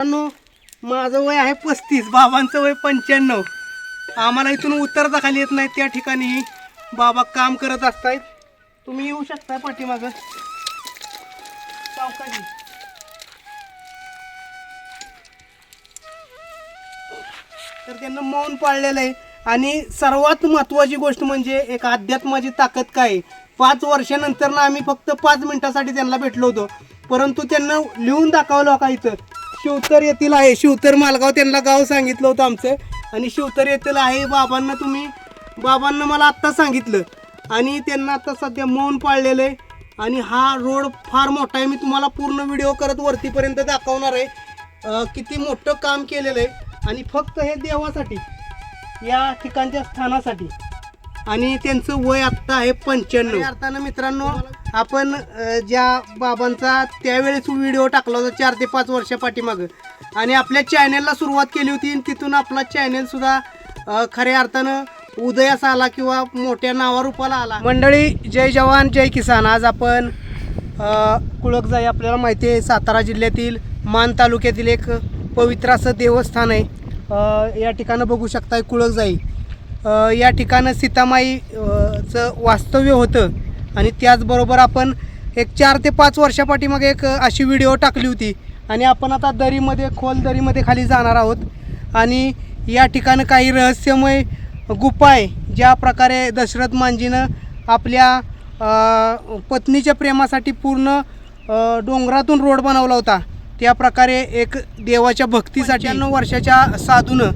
माझं वय आहे पस्तीस बाबांचं वय पंच्याण्णव. आम्हाला इथून उतरता खाली येत नाही त्या ठिकाणी बाबा काम करत असतायत. तुम्ही येऊ शकता पाठीमाग. सावकाशी तर त्यांना मौन पाळलेलं आहे. आणि सर्वात महत्त्वाची गोष्ट म्हणजे एक अध्यात्माची ताकद काय? आहे. पाच वर्षानंतर ना आम्ही फक्त पाच मिनिटासाठी त्यांना भेटलो होतो. परंतु त्यांना लिहून दाखवलं का इथं? शिवतर येथील आहे. शिवतर मालगाव त्यांना गाव सांगितलं होतं आमचं. आणि शिवतर येथील आहे. बाबांना तुम्ही बाबांना मला आत्ता सांगितलं. आणि त्यांना आता सध्या मौन पाळलेलं आहे. आणि हा रोड फार मोठा आहे. मी तुम्हाला पूर्ण व्हिडिओ करत वरतीपर्यंत दाखवणार आहे. किती मोठं काम केलेलं आहे. आणि फक्त हे देवासाठी या ठिकाणच्या स्थानासाठी. आणि त्यांचं वय आत्ता आहे पंच्याण्णव. अर्थानं मित्रांनो आपण ज्या बाबांचा त्यावेळेस व्हिडिओ टाकला होता चार ते पाच वर्षा पाठीमागं. आणि आपल्या चॅनेलला सुरुवात केली होती तिथून आपला चॅनेल सुद्धा अं, खऱ्या अर्थानं उदयास आला किंवा मोठ्या नावारूपाला आला. मंडळी जय जवान जय किसान. आज आपण कुळकजाई आपल्याला माहिती आहे सातारा जिल्ह्यातील मान तालुक्यातील एक पवित्र असं देवस्थान आहे. या ठिकाणं बघू शकताय कुळकजाई या ठिकाणं सीतामाई अ, चं वास्तव्य होतं. आणि त्याचबरोबर आपण एक चार ते पाच वर्षापाठीमागे एक अशी व्हिडिओ टाकली होती. आणि आपण आता दरीमध्ये खोल दरीमध्ये खाली जाणार आहोत. आणि या ठिकाणं काही रहस्यमय आहे ज्या प्रकारे दशरथ मांजीनं आपल्या पत्नीच्या प्रेमासाठी पूर्ण डोंगरातून रोड बनवला होता. त्या प्रकारे एक देवाच्या भक्तीसाठी वर्षाच्या साधूनं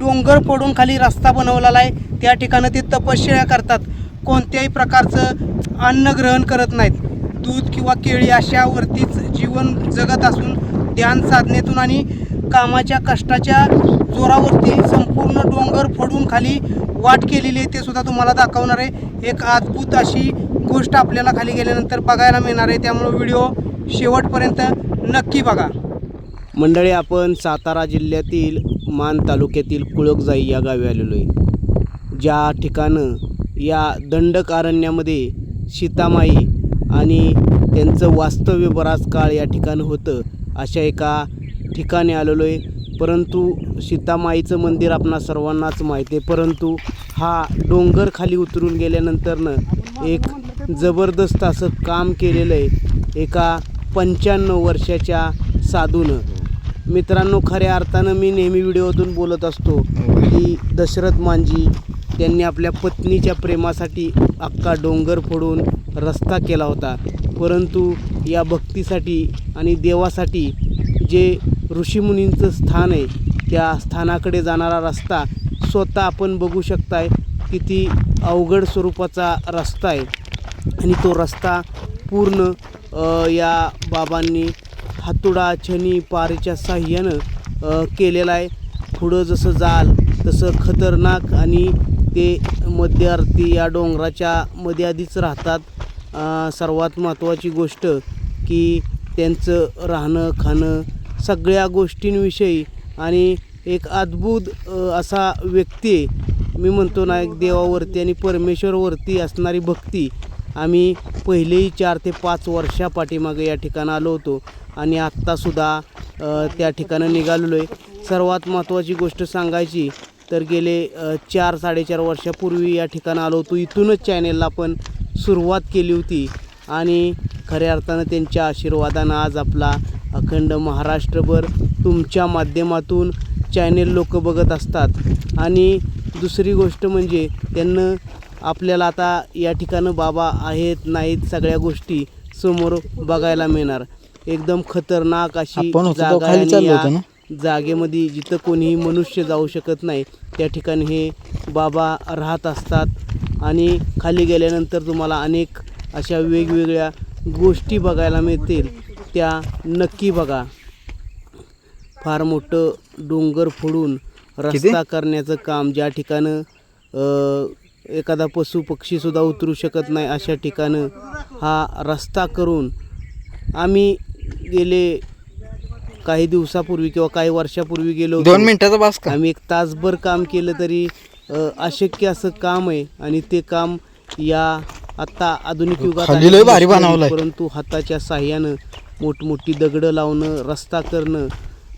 डोंगर फोडून खाली रस्ता बनवलेला आहे. त्या ठिकाणं ते तपश्चर्या करतात. कोणत्याही प्रकारचं अन्न ग्रहण करत नाहीत. दूध किंवा केळी अशावरतीच जीवन जगत असून ध्यान साधनेतून आणि कामाच्या कष्टाच्या जोरावरती संपूर्ण डोंगर फोडून खाली वाट केलेली आहे ते सुद्धा तुम्हाला दाखवणार आहे. एक अद्भुत अशी गोष्ट आपल्याला खाली गेल्यानंतर बघायला मिळणार आहे. त्यामुळे व्हिडिओ शेवटपर्यंत नक्की बघा. मंडळी आपण सातारा जिल्ह्यातील मान तालुक्यातील कुळकजाई या गावी आलेलो आहे. ज्या ठिकाणं या दंडकारण्यामध्ये सीतामाई आणि त्यांचं वास्तव्य बराच काळ या ठिकाणं होतं अशा एका ठिकाणी आलेलो आहे. परंतु सीतामाईचं मंदिर आपणा सर्वांनाच माहिती आहे परंतु हा डोंगर खाली उतरून गेल्यानंतरनं एक जबरदस्त असं काम केलेलं आहे एका पंच्याण्णव वर्षाच्या साधूनं. मित्रांनो खऱ्या अर्थानं मी नेहमी व्हिडिओतून बोलत असतो की दशरथ मांजी त्यांनी आपल्या पत्नीच्या प्रेमासाठी अख्खा डोंगर फोडून रस्ता केला होता. परंतु या भक्तीसाठी आणि देवासाठी जे ऋषीमुनींचं स्थान आहे त्या स्थानाकडे जाणारा रस्ता स्वतः आपण बघू शकताय किती अवघड स्वरूपाचा रस्ता आहे. आणि तो रस्ता पूर्ण या बाबांनी हातुडा छनी पारेच्या साह्यानं केलेला आहे. पुढं जसं जाल तसं खतरनाक आणि ते मध्यवर्ती या डोंगराच्या मध्ये आधीच राहतात सर्वात महत्त्वाची गोष्ट की त्यांचं राहणं खाणं सगळ्या गोष्टींविषयी आणि एक अद्भुत असा व्यक्ती आहे. मी म्हणतो ना एक देवावरती आणि परमेश्वरवरती असणारी भक्ती आम्ही पहिलेही चार ते पाच वर्षापाठीमागे या ठिकाणं आलो होतो. आणि आत्तासुद्धा त्या ठिकाणं निघालेलो आहे सर्वात महत्त्वाची गोष्ट सांगायची तर गेले चार साडेचार वर्षापूर्वी या ठिकाणं आलो होतो. इथूनच चॅनेलला आपण सुरुवात केली होती. आणि खऱ्या अर्थानं त्यांच्या आशीर्वादानं आज आपला अखंड महाराष्ट्रभर तुमच्या माध्यमातून चॅनेल लोक बघत असतात. आणि दुसरी गोष्ट म्हणजे त्यांना आपल्याला आता या ठिकाणं बाबा आहेत नाहीत सगळ्या गोष्टी समोर बघायला मिळणार. एकदम खतरनाक अशी आपण होतो जागा खाली चाललो या होतो ना? जागेमध्ये जिथं कोणीही मनुष्य जाऊ शकत नाही त्या ठिकाणी हे बाबा राहत असतात. आणि खाली गेल्यानंतर तुम्हाला अनेक अशा वेगवेगळ्या गोष्टी बघायला मिळतील. त्या नक्की बघा. फार मोठं डोंगर फोडून रस्ता करण्याचं काम ज्या ठिकाणं अ, एखादा पशु पक्षीसुद्धा उतरू शकत नाही अशा ठिकाणं हा रस्ता करून आम्ही गेले काही दिवसापूर्वी किंवा काही वर्षापूर्वी गेलो. दोन मिनिटाचा बास का आम्ही एक तासभर काम केलं तरी अ, अशक्य असं काम आहे आणि ते काम या आता आधुनिक युगात खाली लय अनेक भारी बनवलंय. परंतु हाताच्या साह्यानं मोठमोठी दगडं लावणं रस्ता करणं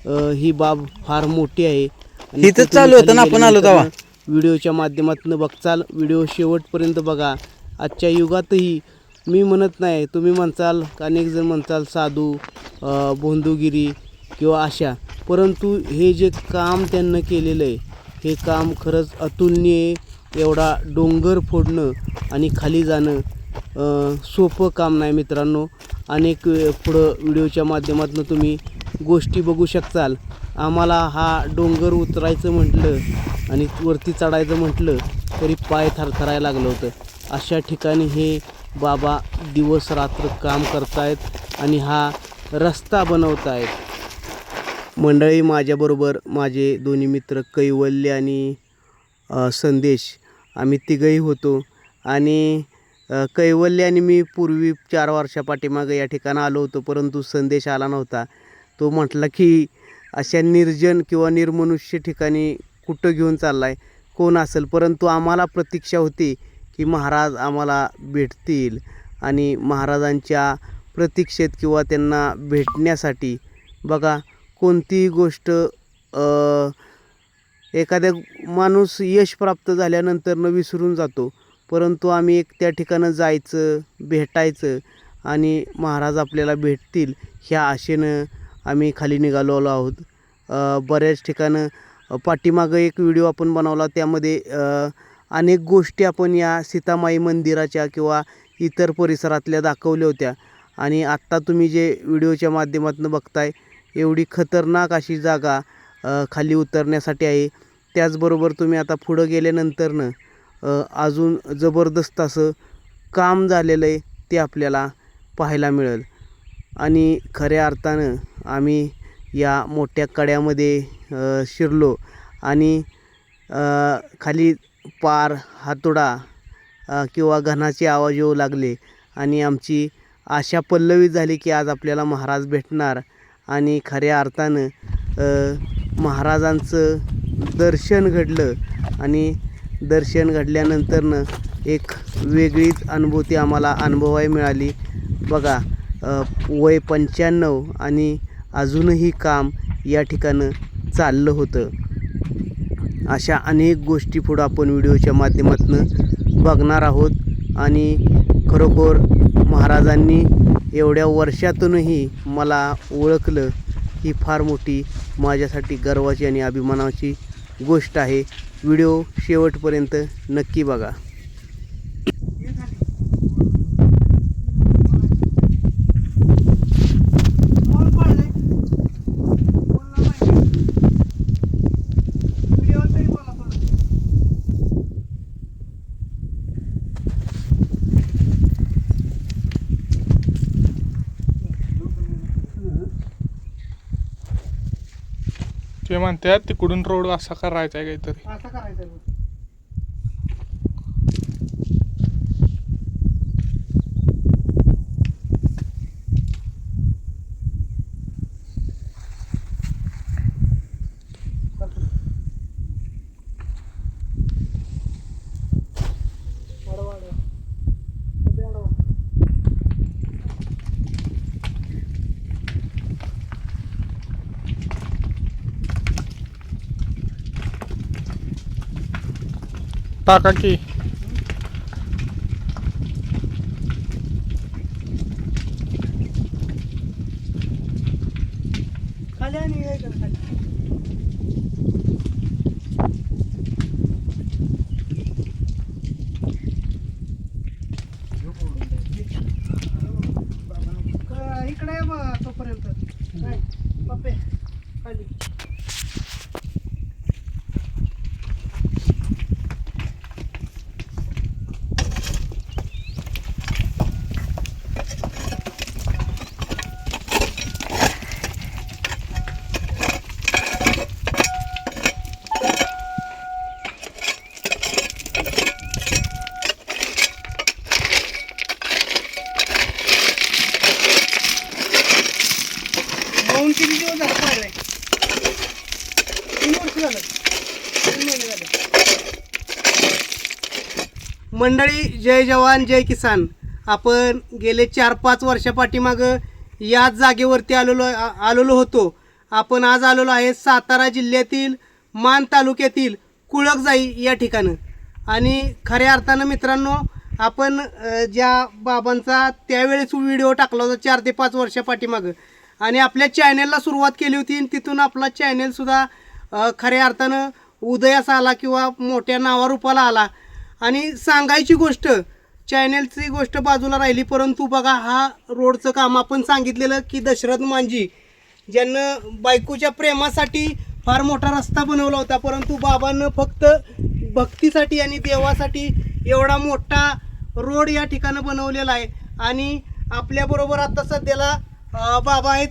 अ, ही बाब फार मोठी आहे आणि इथंच चालू होतं ना, आपण आलो तेव्हा. व्हिडिओच्या माध्यमातून बघचाल. व्हिडिओ शेवटपर्यंत बघा. आजच्या युगातही मी म्हणत नाही तुम्ही म्हणचाल अनेकजण म्हणचाल साधू बोंदूगिरी भोंदूगिरी किंवा अशा परंतु हे जे काम त्यांनं केलेलं आहे हे काम खरंच अतुलनीय एवढा डोंगर फोडणं आणि खाली जाणं सोपं काम नाही मित्रांनो. अनेक पुढं व्हिडिओच्या माध्यमातून तुम्ही गोष्टी बघू शकताल आम्हाला हा डोंगर उतरायचं म्हटलं आणि वरती चढायचं म्हटलं तरी पाय थरथरायला लागलं होतं. अशा ठिकाणी हे बाबा दिवस रात्र काम करतायत आणि हा रस्ता बनवत आहेत मंडळी माझ्याबरोबर माझे दोन्ही मित्र कैवल्य आणि संदेश आम्ही तिघही होतो. आणि कैवल्य आणि मी पूर्वी चार वर्षा पाठीमागं या ठिकाणी आलो होतो परंतु संदेश आला नव्हता. तो म्हटला की अशा निर्जन किंवा निर्मनुष्य ठिकाणी कुठं घेऊन चालला आहे कोण असेल? परंतु आम्हाला प्रतीक्षा होती की महाराज आम्हाला भेटतील आणि महाराजांच्या प्रतीक्षेत किंवा त्यांना भेटण्यासाठी बघा कोणतीही गोष्ट एखाद्या माणूस यश प्राप्त झाल्यानंतर न विसरून जातो. परंतु आम्ही एक त्या ठिकाणं जायचं भेटायचं आणि महाराज आपल्याला भेटतील ह्या आशेनं आम्ही खाली निघालो आहोत. बऱ्याच ठिकाणं पाठीमागं एक व्हिडिओ आपण बनवला त्यामध्ये अनेक गोष्टी आपण या सीतामाई मंदिराच्या किंवा इतर परिसरातल्या दाखवल्या होत्या. आणि आत्ता तुम्ही जे व्हिडिओच्या माध्यमातून बघताय एवढी खतरनाक अशी जागा खाली उतरण्यासाठी आहे. त्याचबरोबर तुम्ही आता पुढं गेल्यानंतरनं अजून जबरदस्त असं काम झालेलं आहे ते आपल्याला पाहायला मिळेल. आणि खऱ्या अर्थानं आम्ही या मोठ्या कड्यामध्ये शिरलो आणि खाली पार हातोडा किंवा घनाचे आवाज येऊ लागले आणि आमची आशा पल्लवी झाली की आज आपल्याला महाराज भेटणार आणि खऱ्या अर्थानं महाराजांचं दर्शन घडलं आणि दर्शन घडल्यानंतरनं एक वेगळीच अनुभूती आम्हाला अनुभवाय मिळाली. बघा वय पंच्याण्णव आणि अजूनही काम या ठिकाणं चाललं होतं. अशा अनेक गोष्टी पुढं आपण व्हिडिओच्या माध्यमातून बघणार आहोत आणि खरोखर महाराजांनी एवढ्या वर्षातूनही मला ओळखलं ही फार मोठी माझ्यासाठी गर्वाची आणि अभिमानाची गोष्ट आहे. व्हिडिओ शेवटपर्यंत नक्की बघा मौन पाळलंय. बोलला पाहिजे. व्हिडिओवर तरी बोला थोडं. ते म्हणतात तिकडून रोड असा करायचा आहे काहीतरी. असं करायचं टाका की खाली आणि हे कर खाली क- इकडे आहे बघा तोपर्यंत काय पप्पे खाली मौन किती दिवस झालं पाहिलंय तीन वर्ष झालं तीन महिने झाले मंडळी जय जवान जय किसान. आपण गेले चार पाच वर्षा पाठीमागं याच जागेवरती आलेलो आलेलो होतो. आपण आज आलेलो आहे सातारा जिल्ह्यातील मान तालुक्यातील कुळकजाई या ठिकाणं. आणि खऱ्या अर्थानं मित्रांनो आपण ज्या बाबांचा त्यावेळेस व्हिडिओ टाकला होता चार ते पाच वर्षा पाठीमागं आणि आपल्या चॅनेलला सुरुवात केली होती आणि तिथून आपला चॅनेलसुद्धा खऱ्या अर्थानं उदयास आला किंवा मोठ्या नावारूपाला आला. आणि सांगायची गोष्ट चॅनेलची गोष्ट बाजूला राहिली परंतु बघा हा रोडचं काम आपण सांगितलेलं की दशरथ मांजी ज्यांनं बायकोच्या प्रेमासाठी फार मोठा रस्ता बनवला होता परंतु बाबांनं फक्त भक्तीसाठी आणि देवासाठी एवढा मोठा रोड या ठिकाणं बनवलेला आहे. आणि आपल्याबरोबर आता सध्याला बाबा आहेत.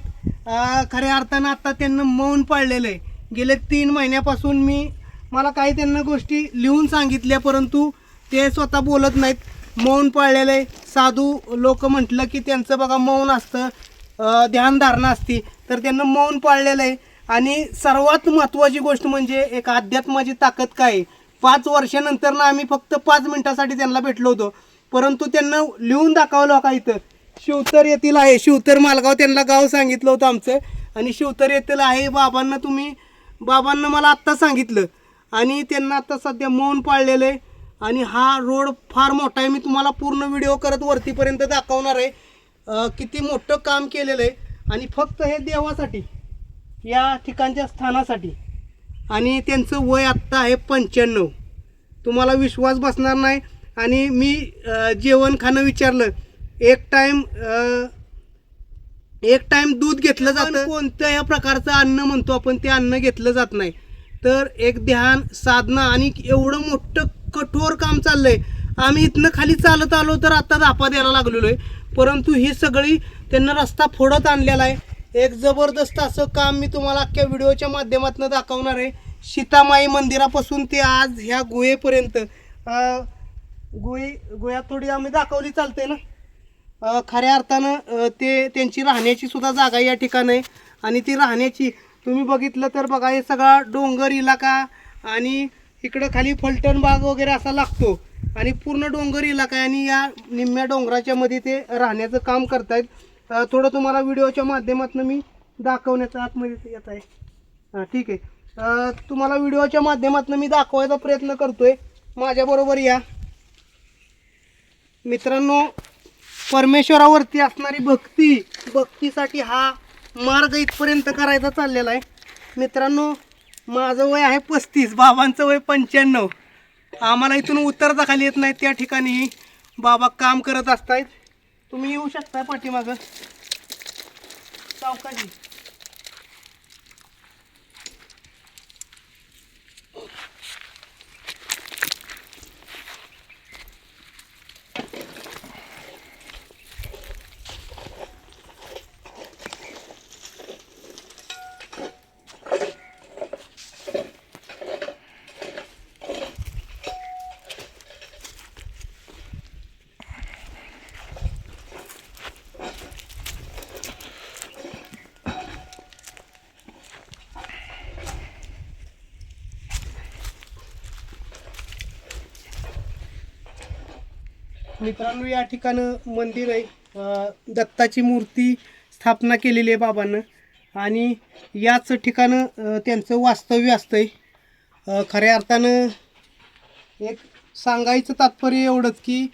खऱ्या अर्थानं आता त्यांना मौन पाळलेलं आहे. गेले तीन महिन्यापासून मी मला काही त्यांना गोष्टी लिहून सांगितल्या परंतु ते स्वतः बोलत नाहीत. मौन पाळलेलं आहे साधू लोक म्हटलं की त्यांचं बघा मौन असतं ध्यानधारणा असती तर त्यांना मौन पाळलेलं आहे. आणि सर्वात महत्त्वाची गोष्ट म्हणजे एक अध्यात्माची ताकद काय आहे. पाच वर्षानंतर ना आम्ही फक्त पाच मिनटासाठी त्यांना भेटलो होतो. परंतु त्यांना लिहून दाखवलं का इथं? शिवतर येथील आहे. शिवतर मालगाव त्यांना गाव सांगितलं होतं आमचं. आणि शिवतर येथील आहे बाबांना तुम्ही बाबांना मला आत्ता सांगितलं. आणि त्यांना आता सध्या मौन पाळलेलं आहे. आणि हा रोड फार मोठा आहे. मी तुम्हाला पूर्ण व्हिडिओ करत वरतीपर्यंत दाखवणार आहे. किती मोठं काम केलेलं आहे. आणि फक्त हे देवासाठी या ठिकाणच्या स्थानासाठी. आणि त्यांचं वय आत्ता आहे पंच्याण्णव. तुम्हाला विश्वास बसणार नाही. आणि मी जेवण खाणं विचारलं. एक टाईम एक टाइम दूध घेतलं जातं. कोणत्या प्रकारचं अन्न म्हणतो आपण? ते अन्न घेतलं जात नाही. तर एक ध्यान साधना आणि एवढं मोठं कठोर काम चाललंय. आम्ही इथनं खाली चालत आलो तर आता धापा द्यायला लागलेलो आहे परंतु ही सगळी त्यांना रस्ता फोडत आणलेला आहे. एक जबरदस्त असं काम मी तुम्हाला अख्ख्या व्हिडिओच्या माध्यमातून दाखवणार आहे. सीतामाई मंदिरापासून ते आज ह्या गुहेपर्यंत. गुहे गुह्यात थोडी आम्ही दाखवली चालते ना? खऱ्या अर्थानं ते त्यांची राहण्याची सुद्धा जागा या ठिकाणी आहे. आणि ती राहण्याची तुम्ही बघितलं तर बघा हे सगळा डोंगर इलाका आणि इकडं खाली फलटण बाग वगैरे असा लागतो. आणि पूर्ण डोंगर इलाका आहे आणि या निम्म्या डोंगराच्या मध्ये ते राहण्याचं काम करतायत. थोडं तुम्हाला व्हिडिओच्या माध्यमातून मी दाखवण्याचा आतमध्ये येत आहे. हां ठीक आहे. तुम्हाला व्हिडिओच्या माध्यमातून मी दाखवायचा प्रयत्न करतोय. माझ्याबरोबर या. मित्रांनो परमेश्वरावरती असणारी भक्ती भक्तीसाठी हा मार्ग इथपर्यंत करायचा चाललेला आहे. मित्रांनो माझं वय आहे पस्तीस बाबांचं वय पंच्याण्णव. आम्हाला इथून उतरता खाली येत नाही त्या ठिकाणी बाबा काम करत असतायत. तुम्ही येऊ शकता पाठीमागं. सावकाशी मित्रांनो या ठिकाणं मंदिर आहे. दत्ताची मूर्ती स्थापना केलेली आहे बाबांनं. आणि याच ठिकाणं त्यांचं वास्तव्य असतं आहे खऱ्या अर्थानं एक सांगायचं तात्पर्य एवढंच की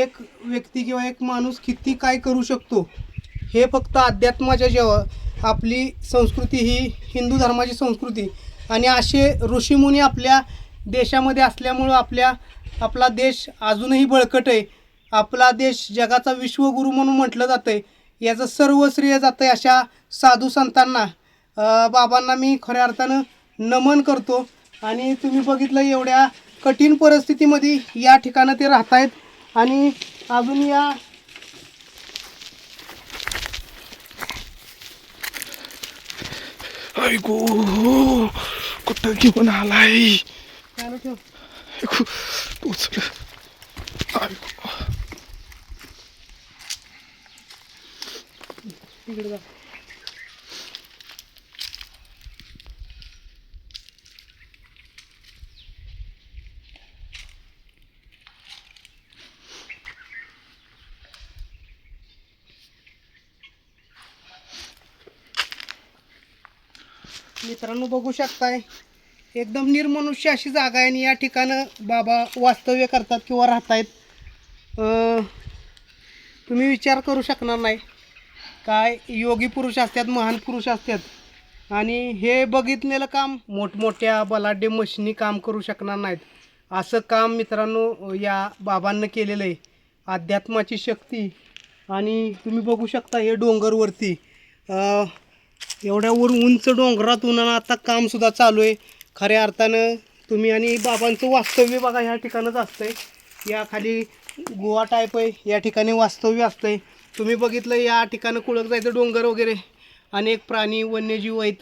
एक व्यक्ती किंवा एक माणूस किती काय करू शकतो हे फक्त अध्यात्माच्या जेव्हा आपली संस्कृती ही हिंदू धर्माची संस्कृती. आणि असे ऋषीमुनी आपल्या देशामध्ये असल्यामुळं आपल्या आपला देश अजूनही बळकट आहे. आपला देश जगाचा विश्वगुरू म्हणून म्हटलं जातं आहे याचं सर्व श्रेय जातं आहे अशा साधू संतांना. बाबांना मी खऱ्या अर्थानं नमन करतो. आणि तुम्ही बघितलं एवढ्या कठीण परिस्थितीमध्ये या ठिकाणं ते राहत आहेत आणि अजून या 아이고 कुठं घेऊन आलाय चालू मित्रांनो बघू शकताय. एकदम निर्मनुष्य अशी जागा आहे आणि या ठिकाणं बाबा वास्तव्य करतात किंवा राहत आहेत तुम्ही विचार करू शकणार नाही. काय योगी पुरुष असतात महान पुरुष असतात. आणि हे बघितलेलं काम मोठमोठ्या बलाढ्य मशिनी काम करू शकणार नाहीत. असं काम मित्रांनो या बाबांनं केलेलं आहे. अध्यात्माची शक्ती आणि तुम्ही बघू शकता हे डोंगरवरती. एवढ्यावर एवढ्या उंच डोंगरातून आता कामसुद्धा चालू आहे. खऱ्या अर्थानं तुम्ही आणि बाबांचं वास्तव्य बघा ह्या ठिकाणच असतंय. या खाली गोवा टाईप आहे या ठिकाणी वास्तव्य असतंय. तुम्ही बघितलं या ठिकाणं कुळक जायचं डोंगर वगैरे. अनेक प्राणी वन्यजीव आहेत.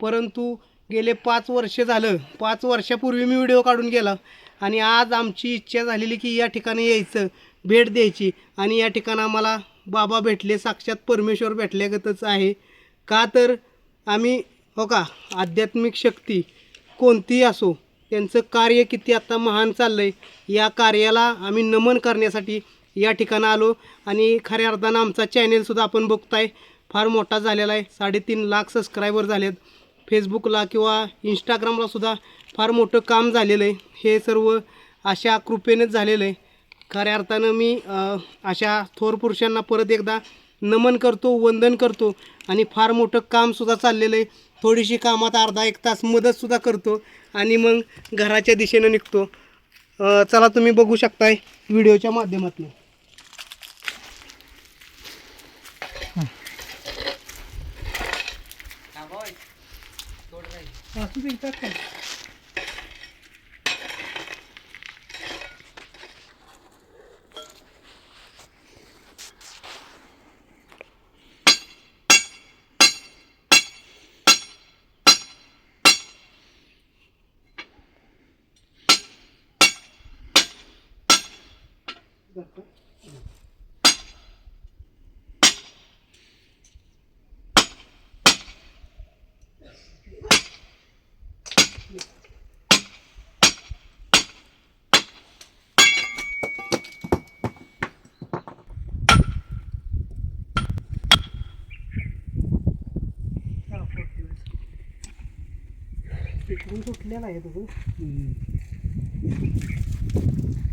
परंतु गेले पाच वर्ष झालं पाच वर्षापूर्वी मी व्हिडिओ काढून गेला आणि आज आमची इच्छा झालेली की या ठिकाणी यायचं भेट द्यायची. आणि या ठिकाणी आम्हाला बाबा भेटले साक्षात परमेश्वर भेटल्यागतच आहे. का तर आम्ही हो का आध्यात्मिक शक्ती कोणतीही असो त्यांचं कार्य किती आत्ता महान चाललं आहे या कार्याला आम्ही नमन करण्यासाठी या ठिकाणी आलो. आणि खऱ्या अर्थानं आमचा चॅनेलसुद्धा आपण बघताय फार मोठा झालेला आहे. साडेतीन लाख सबस्क्रायबर झालेत. फेसबुकला किंवा इंस्टाग्रामलासुद्धा फार मोठं काम झालेलं आहे. हे सर्व अशा कृपेनेच झालेलं आहे. खऱ्या अर्थानं मी अशा थोर पुरुषांना परत एकदा नमन करतो वंदन करतो. आणि फार मोठं कामसुद्धा चाललेलं आहे. थोडीशी कामात अर्धा एक तास मदतसुद्धा करतो आणि मग घराच्या दिशेनं निघतो. चला तुम्ही बघू शकताय व्हिडिओच्या माध्यमातून. असू दे, इथं काय. इकडून सुटलेला आहे तो